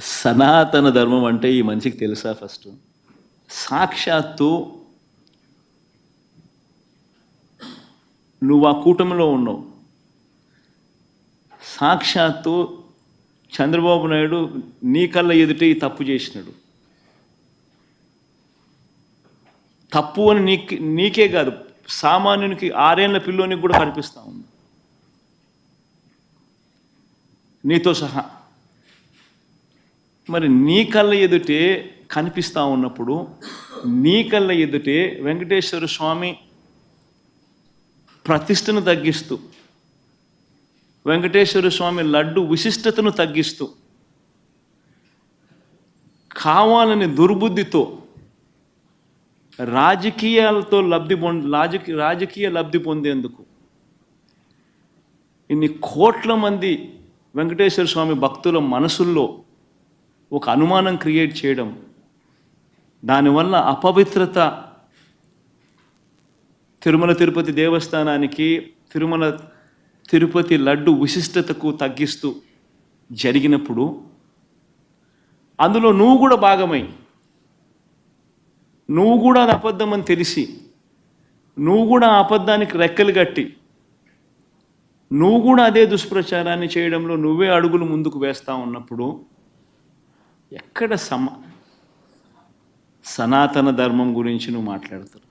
సనాతన ధర్మం అంటే ఈ మనిషికి తెలుసా ఫస్ట్? సాక్షాత్తు నువ్వు ఆ కూటమిలో ఉన్నావు. సాక్షాత్తు చంద్రబాబు నాయుడు నీ కళ్ళ ఎదుట ఈ తప్పు చేసినాడు. తప్పు అని నీకు నీకే కాదు సామాన్యునికి ఆరేళ్ళ పిల్లోనికి కూడా కనిపిస్తూ ఉంది. నీతో సహా. మరి నీ కళ్ళ ఎదుటే కనిపిస్తూ ఉన్నప్పుడు నీ కళ్ళ ఎదుటే వెంకటేశ్వర స్వామి ప్రతిష్టను తగ్గిస్తూ వెంకటేశ్వర స్వామి లడ్డు విశిష్టతను తగ్గిస్తూ కావాలని దుర్బుద్ధితో రాజకీయాలతో లబ్ధి పొంద రాజకీయ రాజకీయ లబ్ధి పొందేందుకు ఇన్ని కోట్ల మంది వెంకటేశ్వర స్వామి భక్తుల మనసుల్లో ఒక అనుమానం క్రియేట్ చేయడం దానివల్ల అపవిత్రత తిరుమల తిరుపతి దేవస్థానానికి తిరుమల తిరుపతి లడ్డు విశిష్టతకు తగ్గిస్తూ జరిగినప్పుడు అందులో నువ్వు కూడా భాగమై నువ్వు కూడా అది అబద్ధం అని తెలిసి నువ్వు కూడా ఆ అబద్ధానికి రెక్కలు కట్టి నువ్వు కూడా అదే దుష్ప్రచారాన్ని చేయడంలో నువ్వే అడుగులు ముందుకు వేస్తా ఉన్నప్పుడు ఎక్కడ సమ సనాతన ధర్మం గురించి నువ్వు మాట్లాడుతున్నావు?